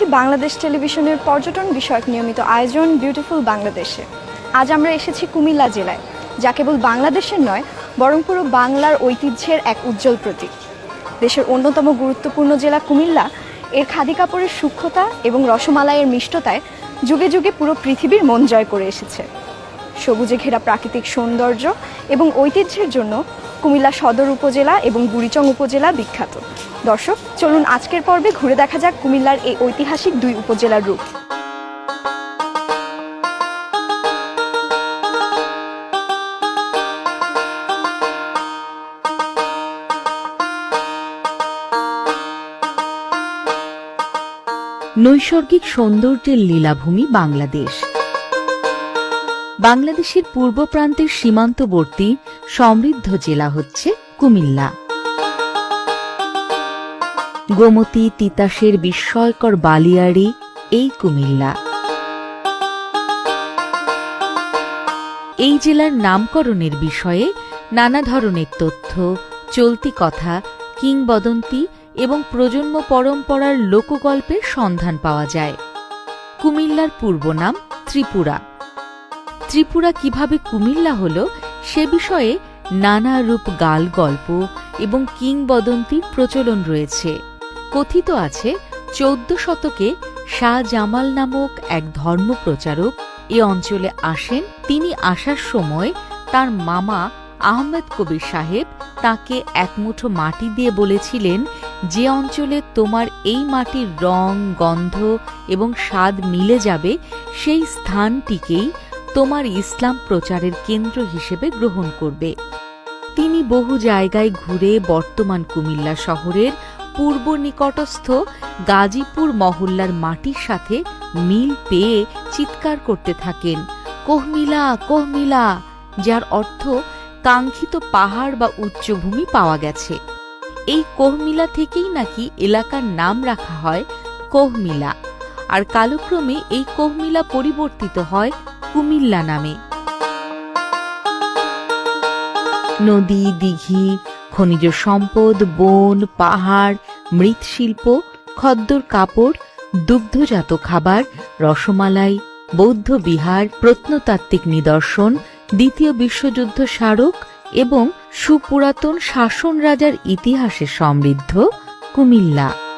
করছি বাংলাদেশ টেলিভিশনের পর্যটন বিষয়ক নিয়মিত আয়োজন বিউটিফুল বাংলাদেশে আজ আমরা এসেছি কুমিল্লা জেলায়, যা কেবল বাংলাদেশের নয়, বরং পুরো বাংলার ঐতিহ্যের এক উজ্জ্বল প্রতীক। দেশের অন্যতম গুরুত্বপূর্ণ জেলা কুমিল্লা, এর খাদি কাপড়ের সূক্ষ্মতা এবং রসমালাইয়ের মিষ্টতায় যুগে যুগে পুরো পৃথিবীর মন জয় করে এসেছে। সবুজে ঘেরা প্রাকৃতিক সৌন্দর্য এবং ঐতিহ্যের জন্য কুমিল্লা সদর উপজেলা এবং বুড়িচং উপজেলা বিখ্যাত। দর্শক, চলুন আজকের পর্বে ঘুরে দেখা যাক কুমিল্লার এই ঐতিহাসিক দুই উপজেলার রূপ। নৈসর্গিক সৌন্দর্যের লীলাভূমি বাংলাদেশ। বাংলাদেশের পূর্ব প্রান্তের সীমান্তবর্তী সমৃদ্ধ জেলা হচ্ছে কুমিল্লা। গোমতী, তিতাসের বিস্ময়কর বালিয়াড়ি এই কুমিল্লা। এই জেলার নামকরণের বিষয়ে নানা ধরনের তথ্য, চলতি কথা, কিংবদন্তি এবং প্রজন্ম পরম্পরার লোকগল্পের সন্ধান পাওয়া যায়। কুমিল্লার পূর্ব নাম ত্রিপুরা। ত্রিপুরা কীভাবে কুমিল্লা হল, সে বিষয়ে নানা রূপ গাল গল্প এবং কিংবদন্তির প্রচলন রয়েছে। কথিত আছে, চৌদ্দ শতকে শাহ জামাল নামক এক ধর্মপ্রচারক এ অঞ্চলে আসেন। তিনি আসার সময় তার মামা আহমেদ কবির সাহেব তাকে এক মুঠো মাটি দিয়ে বলেছিলেন, যে অঞ্চলে তোমার এই মাটির রং, গন্ধ এবং স্বাদ মিলে যাবে, সেই স্থানটিকেই তোমার ইসলাম প্রচারের কেন্দ্র হিসেবে গ্রহণ করবে। তিনি বহু জায়গায় ঘুরে বর্তমান কুমিল্লা শহরের পূর্ব নিকটস্থ গাজীপুর মহল্লার মাটির সাথে মিল পেয়ে চিৎকার করতে থাকেন। কোহমিলা কোহমিলা, যার অর্থ কাঙ্ক্ষিত পাহাড় বা উচ্চভূমি পাওয়া গেছে। এই কোহমিলা থেকেই নাকি এলাকার নাম রাখা হয় কোহমিলা। আর কালক্রমে এই কোহমিলা পরিবর্তিত হয় কুমিল্লা নামে। নদী, দিঘি, খনিজ সম্পদ, বন, পাহাড়, মৃৎশিল্প, খদ্দর কাপড়, দুগ্ধজাত খাবার, রসমালাই, বৌদ্ধ বিহার, প্রত্নতাত্ত্বিক নিদর্শন, দ্বিতীয় বিশ্বযুদ্ধ স্মারক এবং সুপুরাতন শাসন রাজার ইতিহাসে সমৃদ্ধ কুমিল্লা।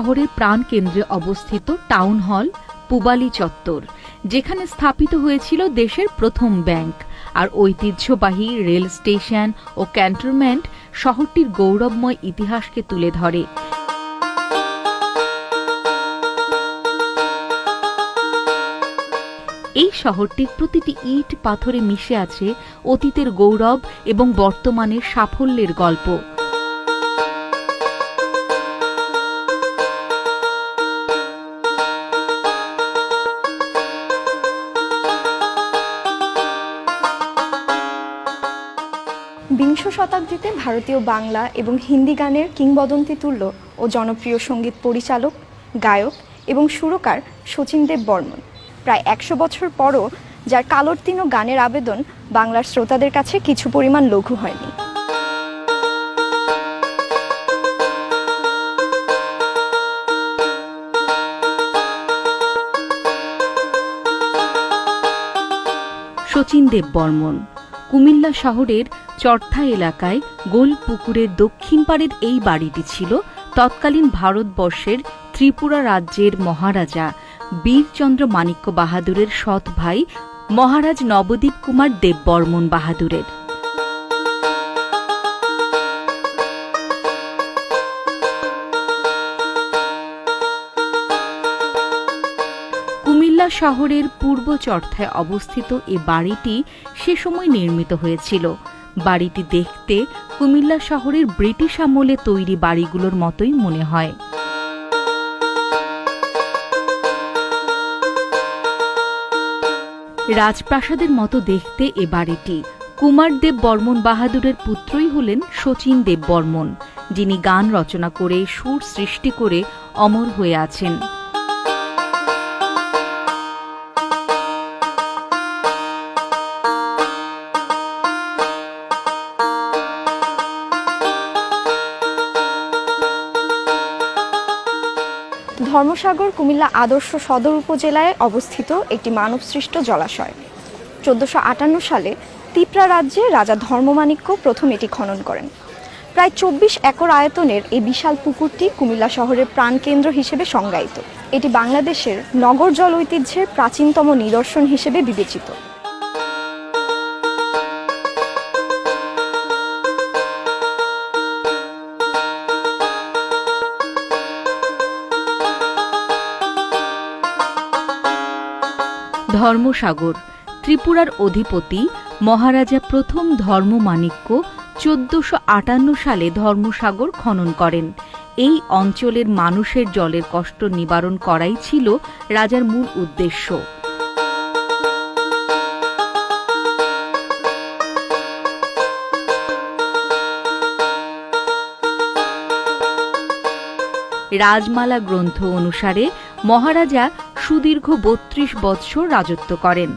শহরের প্রাণকেন্দ্রে অবস্থিত টাউন হল পুবালি চত্বর, যেখানে স্থাপিত হয়েছিল দেশের প্রথম ব্যাংক। আর ঐতিহ্যবাহী রেল স্টেশন ও ক্যান্টনমেন্ট শহরটির গৌরবময় ইতিহাসকে তুলে ধরে। এই শহরটির প্রতিটি ইট পাথরে মিশে আছে অতীতের গৌরব এবং বর্তমানের সাফল্যের গল্প। শতাব্দীতে ভারতীয় বাংলা এবং হিন্দি গানের কিংবদন্তি তুল্য ও জনপ্রিয় সংগীত পরিচালক, গায়ক এবং সুরকার শচীন দেব বর্মন। প্রায় একশো বছর পরও যার কালোর্তীর্ণ গানের আবেদন বাংলার শ্রোতাদের কাছে কিছু পরিমাণ লঘু হয়নি। শচীন দেব বর্মন কুমিল্লা শহরের চর্থা এলাকায় গোল পুকুরের দক্ষিণ পাড়ের এই বাড়িটি ছিল তৎকালীন ভারতবর্ষের ত্রিপুরা রাজ্যের মহারাজা বীরচন্দ্র মাণিক্য বাহাদুরের সৎ ভাই মহারাজ নবদ্বীপ কুমার দেববর্মন বাহাদুরের। শহরের পূর্ব চর্থায় অবস্থিত এ বাড়িটি সে সময় নির্মিত হয়েছিল। বাড়িটি দেখতে কুমিল্লা শহরের ব্রিটিশ আমলে তৈরি বাড়িগুলোর মতোই মনে হয়। রাজপ্রাসাদের মতো দেখতে এ বাড়িটি। কুমার দেব বর্মন বাহাদুরের পুত্রই হলেন শচীন দেব বর্মন, যিনি গান রচনা করে সুর সৃষ্টি করে অমর হয়ে আছেন। ধর্মসাগর কুমিল্লা আদর্শ সদর উপজেলায় অবস্থিত একটি মানবসৃষ্ট জলাশয়। চোদ্দোশো আটান্ন সালে তিপ্রা রাজ্যে রাজা ধর্মমাণিক্য প্রথম এটি খনন করেন। প্রায় চব্বিশ একর আয়তনের এই বিশাল পুকুরটি কুমিল্লা শহরের প্রাণকেন্দ্র হিসেবে সংজ্ঞায়িত। এটি বাংলাদেশের নগর জল ঐতিহ্যের প্রাচীনতম নিদর্শন হিসেবে বিবেচিত। ধর্মসাগর, ত্রিপুরার অধিপতি মহারাজা প্রথম ধর্মমাণিক্য চোদ্দশো আটান্ন সালে ধর্মসাগর খনন করেন। এই অঞ্চলের মানুষের জলের কষ্ট নিবারণ করাই ছিল রাজার মূল উদ্দেশ্য। রাজমালা গ্রন্থ অনুসারে মহারাজা সুদীর্ঘ বত্রিশ বৎসর রাজত্ব করেন।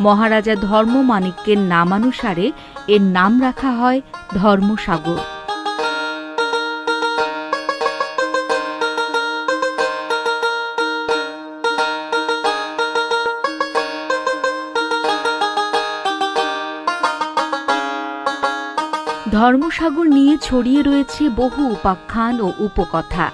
মহারাজা ধর্ম ধর্মমাণিক্যের নামানুসারে এর নাম রাখা হয় ধর্মসাগর। ধর্মসাগর নিয়ে ছড়িয়ে রয়েছে বহু উপাখ্যান ও উপকথা।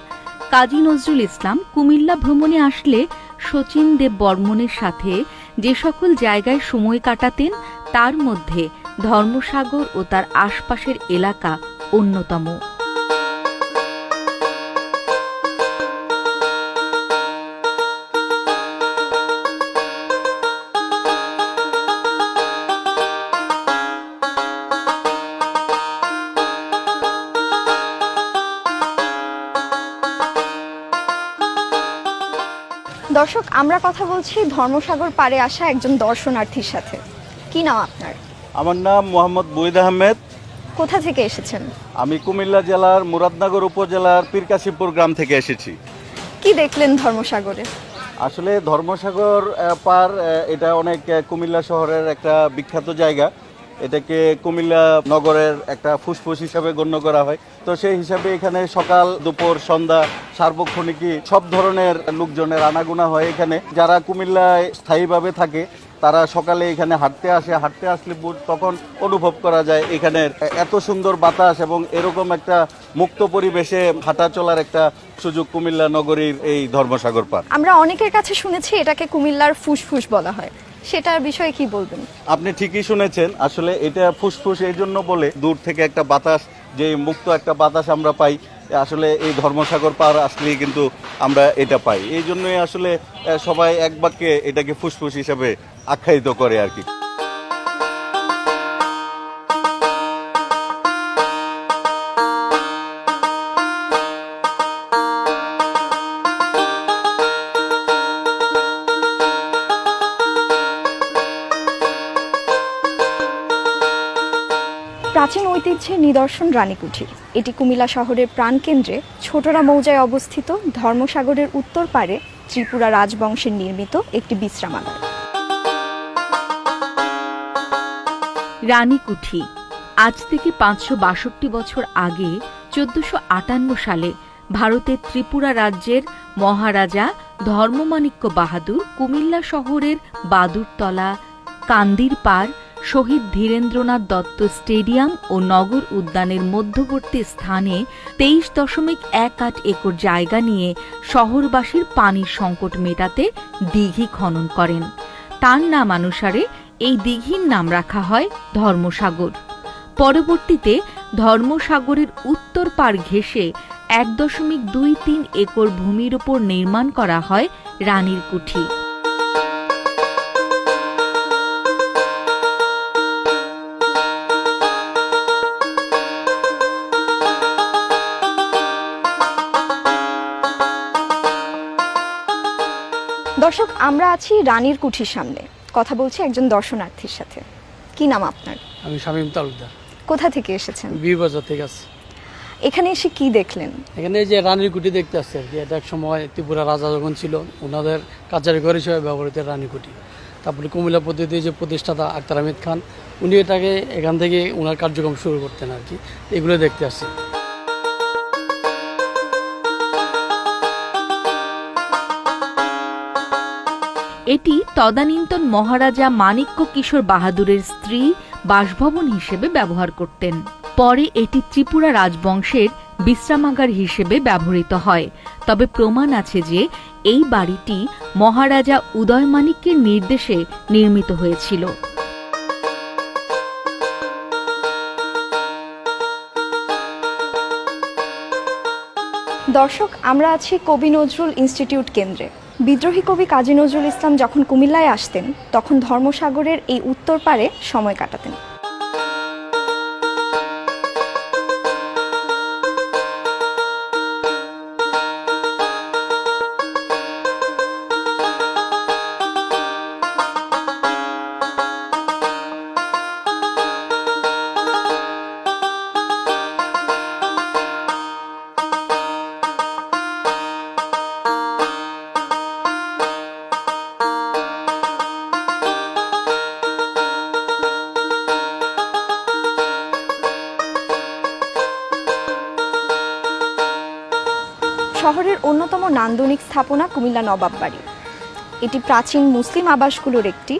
কাজী নজরুল ইসলাম কুমিল্লা ভ্রমণে আসলে শচীন দেব বর্মনের সাথে যে সকল জায়গায় সময় কাটাতেন, তার মধ্যে ধর্মসাগর ও তার আশপাশের এলাকা অন্যতম। আমরা কথা বলছি ধর্মসাগর পাড়ে আসা একজন দর্শনার্থীর সাথে। কি নাম আপনার? আমার নাম মোহাম্মদ বৈদ আহমেদ। কোথা থেকে এসেছেন? আমি কুমিল্লা জেলার মুরাদনগর উপজেলার পীরকাশিমপুর গ্রাম থেকে এসেছি। কি দেখলেন ধর্মসাগরে? আসলে ধর্মসাগর পার এটা অনেক কুমিল্লা শহরের একটা বিখ্যাত জায়গা। এটাকে কুমিল্লা নগরের একটা ফুসফুস হিসাবে গণ্য করা হয়। তো সেই হিসাবে এখানে সকাল, দুপুর, সন্ধ্যা, সার্বক্ষণিকই সব ধরনের লোকজনের আনাগোনা হয় এখানে। যারা কুমিল্লায় স্থায়ীভাবে থাকে, তারা সকালে এখানে হাঁটতে আসে। হাঁটতে আসলে তখন অনুভব করা যায় এখানের এত সুন্দর বাতাস এবং এরকম একটা মুক্ত পরিবেশে হাঁটা চলার একটা সুযোগ কুমিল্লা নগরীর এই ধর্মসাগর পার। আমরা অনেকের কাছে শুনেছি এটাকে কুমিল্লার ফুসফুস বলা হয়। সেটার বিষয়ে কি বলবেন? আপনি ঠিকই শুনেছেন, আসলে এটা ফুসফুস এই জন্য বলে দূর থেকে একটা বাতাস, যে মুক্ত একটা বাতাস আমরা পাই, আসলে এই ধর্মসাগর পার আসলেই কিন্তু আমরা এটা পাই। এই জন্যই আসলে সবাই এক বাক্যে এটাকে ফুসফুস হিসাবে আখ্যায়িত করে আর কি। প্রাচীন ঐতিহ্যের নিদর্শন রানীকুঠির এটি কুমিল্লা শহরের প্রাণকেন্দ্রে ছোটরা মৌজায় অবস্থিত ধর্মসাগরের উত্তর পারে ত্রিপুরা রাজবংশের নির্মিত একটি বিশ্রামাগার। রানীকুঠি, আজ থেকে পাঁচশো বাষট্টি বছর আগে চোদ্দশো আটান্ন সালে ভারতের ত্রিপুরা রাজ্যের মহারাজা ধর্মমাণিক্য বাহাদুর কুমিল্লা শহরের বাদুরতলা, কান্দির পাড় শহীদ ধীরেন্দ্রনাথ দত্ত স্টেডিয়াম ও নগর উদ্যানের মধ্যবর্তী স্থানে তেইশ দশমিক এক আট একর জায়গা নিয়ে শহরবাসীর পানির সংকট মেটাতে দিঘি খনন করেন। তার নামানুসারে এই দিঘির নাম রাখা হয় ধর্মসাগর। পরবর্তীতে ধর্মসাগরের উত্তর পার ঘেঁষে এক দশমিক দুই তিন একর ভূমির ওপর নির্মাণ করা হয় রানীর কুঠি। দর্শক আমরা আছি রানীর কুঠির সামনে। কথা বলছি একজন দর্শনার্থীর সাথে। কি নাম আপনার? আমি শামীম তালুকদার। কোথা থেকে এসেছেন? বীরবাজার থেকে আসছি। এখানে এসে কি দেখলেন? এখানে যে রানীর কুটি দেখতে আসছে আর কি। এটা এক সময় ত্রিপুরা রাজা যখন ছিল ওনাদের কাচারি ঘর হিসেবে ব্যবহৃত রানী কুটি তারপরে কুমিল্লা পদ্ধতির যে প্রতিষ্ঠাতা আক্তার আহমেদ খান উনি এটাকে এখান থেকে ওনার কার্যক্রম শুরু করতেন আর কি। এগুলো দেখতে আসছি। এটি তদানীন্তন মহারাজা মাণিক্য কিশোর বাহাদুরের স্ত্রী বাসভবন হিসেবে ব্যবহার করতেন। পরে এটি ত্রিপুরা রাজবংশের বিশ্রামাগার হিসেবে ব্যবহৃত হয়। তবে প্রমাণ আছে যে এই বাড়িটি মহারাজা উদয়মাণিক্যের নির্দেশে নির্মিত হয়েছিল। দর্শক, আমরা আছি কবি নজরুল ইনস্টিটিউট কেন্দ্রে। বিদ্রোহী কবি কাজী নজরুল ইসলাম যখন কুমিল্লায় আসতেন, তখন ধর্মসাগরের এই উত্তর পারে সময় কাটাতেন। নান্দনিক স্থাপনা কুমিল্লা নবাব বাড়ি। এটি প্রাচীন মুসলিম আবাসগুলোর একটি,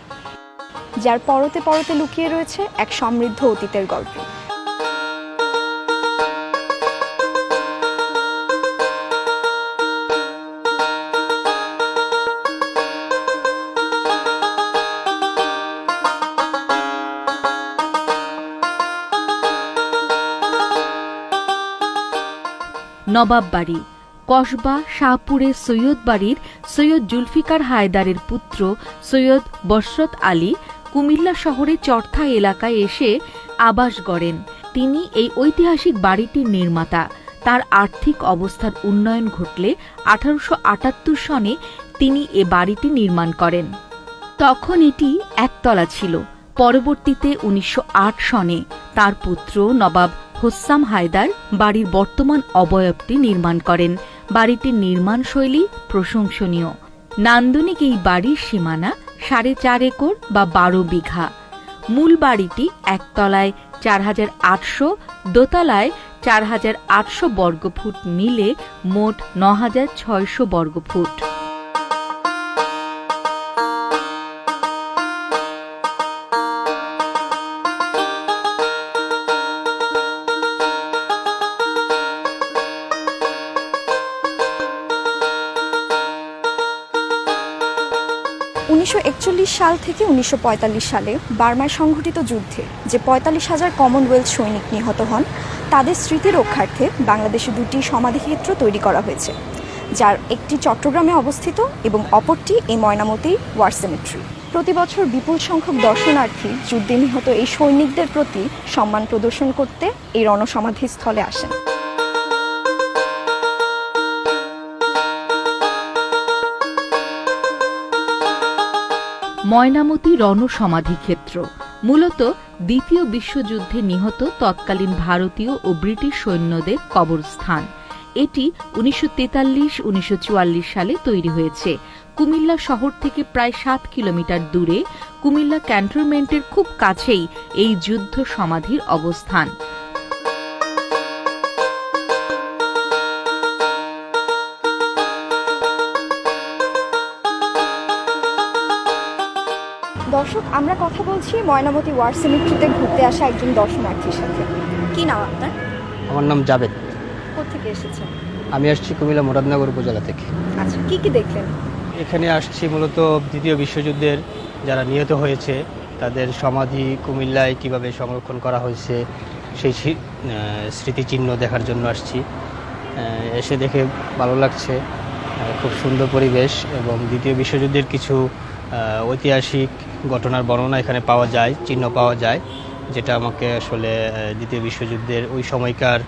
যার পরতে পরতে লুকিয়ে রয়েছে এক সমৃদ্ধ অতীতের গল্প। নবাব বাড়ি কসবা শাহপুরের সৈয়দ বাড়ির সৈয়দ জুলফিকার হায়দারের পুত্র সৈয়দ বশরত আলী কুমিল্লা শহরে চর্থা এলাকায় এসে আবাস গড়েন। তিনি এই ঐতিহাসিক বাড়িটির নির্মাতা। তার আর্থিক অবস্থার উন্নয়ন ঘটলে আঠারোশো আটাত্তর সনে তিনি এ বাড়িটি নির্মাণ করেন। তখন এটি একতলা ছিল। পরবর্তীতে উনিশশো আট সনে তার পুত্র নবাব হোসাম হায়দার বাড়ির বর্তমান অবয়বটি নির্মাণ করেন। বাড়িটির নির্মাণ শৈলী প্রশংসনীয়। নান্দনিক এই বাড়ির সীমানা সাড়ে চার একর বা বারো বিঘা। মূল বাড়িটি একতলায় চার হাজার আটশো, দোতলায় চার হাজার আটশো বর্গফুট মিলে মোট ন হাজার ছয়শো বর্গফুট। সাল থেকে উনিশশো পঁয়তাল্লিশ সালে বার্মায় সংঘটিত যুদ্ধে যে পঁয়তাল্লিশ হাজার কমনওয়েলথ সৈনিক নিহত হন, তাদের স্মৃতি রক্ষার্থে বাংলাদেশে দুটি সমাধিক্ষেত্র তৈরি করা হয়েছে, যার একটি চট্টগ্রামে অবস্থিত এবং অপরটি এই ময়নামতি ওয়ার সেমেট্রি। প্রতি বছর বিপুল সংখ্যক দর্শনার্থী যুদ্ধে নিহত এই সৈনিকদের প্রতি সম্মান প্রদর্শন করতে এই রণসমাধিস্থলে আসেন। ময়নামতি রণসমাধি ক্ষেত্র। মূলত দ্বিতীয় বিশ্বযুদ্ধে নিহত তৎকালীন ভারতীয় ও ব্রিটিশ সৈন্যদের কবরস্থান। এটি উনিশশো তেতাল্লিশ উনিশশো সালে তৈরি হয়েছে। কুমিল্লা শহর থেকে প্রায় সাত কিলোমিটার দূরে কুমিল্লা ক্যান্টনমেন্টের খুব কাছেই এই যুদ্ধ সমাধির অবস্থান। দর্শক আমরা কথা বলছি ময়নামতি ওয়ার সেমিট্রিতে ঘুরতে আসা একজন দর্শনার্থীর সাথে। কি নাম আপনার? আমার নাম জাবেদ কোথেকে এসেছেন? আমি আসছি কুমিল্লা মুরাদনগর উপজেলা থেকে। আচ্ছা কি কি দেখলেন? এখানে আসছি মূলত দ্বিতীয় বিশ্বযুদ্ধের যারা নিহত হয়েছে তাদের সমাধি কুমিল্লায় কীভাবে সংরক্ষণ করা হয়েছে সেই স্মৃতিচিহ্ন দেখার জন্য আসছি। এসে দেখে ভালো লাগছে খুব সুন্দর পরিবেশ এবং দ্বিতীয় বিশ্বযুদ্ধের কিছু ঐতিহাসিক ঘটনার বর্ণনা এখানে পাওয়া যায়, চিহ্ন পাওয়া যায়, যেটা আমাকে আসলে দ্বিতীয় বিশ্বযুদ্ধের ওই সময়কার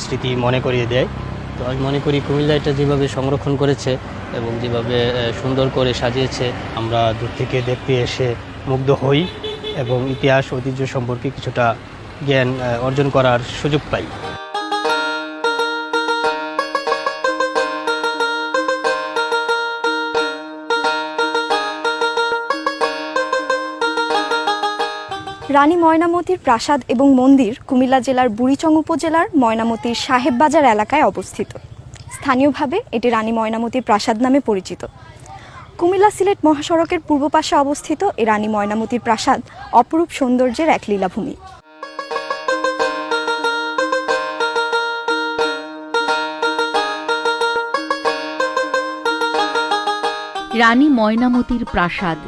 স্মৃতি মনে করিয়ে দেয়। তো আমি মনে করি কুমিল্লা এটা যেভাবে সংরক্ষণ করেছে এবং যেভাবে সুন্দর করে সাজিয়েছে, আমরা দূর থেকে দেখতে এসে মুগ্ধ হই এবং ইতিহাস, ঐতিহ্য সম্পর্কে কিছুটা জ্ঞান অর্জন করার সুযোগ পাই। রানী ময়নামতির প্রাসাদ এবং মন্দির কুমিল্লা জেলার বুড়িচং উপজেলার ময়নামতির সাহেববাজার এলাকায় অবস্থিত। স্থানীয়ভাবে এটি রানী ময়নামতির প্রাসাদ নামে পরিচিত। কুমিল্লা সিলেট মহাসড়কের পূর্ব পাশে অবস্থিত এ রানী ময়নামতির প্রাসাদ অপরূপ সৌন্দর্যের এক লীলাভূমি। রানী ময়নামতির প্রাসাদ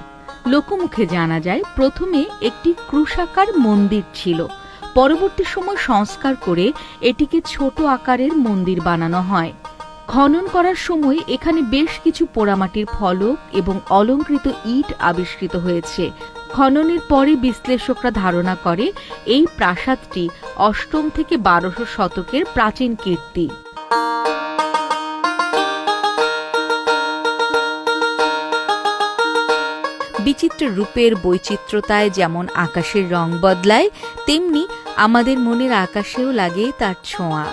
লোকমুখে জানা যায়, প্রথমে একটি ক্রুশাকার মন্দির ছিল। পরবর্তী সময় সংস্কার করে এটিকে ছোট আকারের মন্দির বানানো হয়। খনন করার সময় এখানে বেশ কিছু পোড়ামাটির ফলক এবং অলঙ্কৃত ইট আবিষ্কৃত হয়েছে। খননের পরে বিশ্লেষকরা ধারণা করে, এই প্রাসাদটি অষ্টম থেকে বারোশো শতকের প্রাচীন কীর্তি। বিচিত্র রূপের বৈচিত্র্যতায় যেমন আকাশের রং বদলায়, তেমনি আমাদের মনের আকাশেও লাগে তার ছোঁয়া।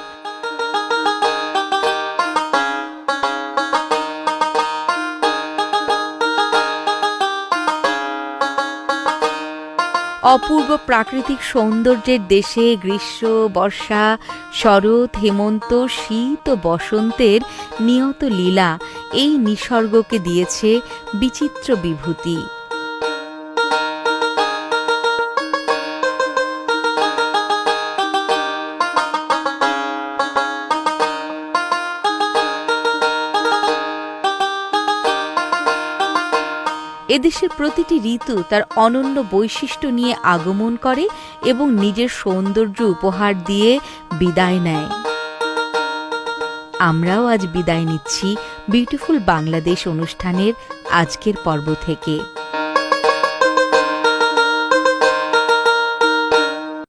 অপূর্ব প্রাকৃতিক সৌন্দর্যের দেশে গ্রীষ্ম, বর্ষা, শরৎ, হেমন্ত, শীত ও বসন্তের নিয়ত লীলা এই নিসর্গকে দিয়েছে বিচিত্র বিভূতি। এদেশের প্রতিটি ঋতু তার অনন্য বৈশিষ্ট্য নিয়ে আগমন করে এবং নিজের সৌন্দর্য উপহার দিয়ে বিদায় নেয়। আমরাও আজ বিদায় নিচ্ছি। বিউটিফুল বাংলাদেশ অনুষ্ঠানের আজকের পর্ব থেকে।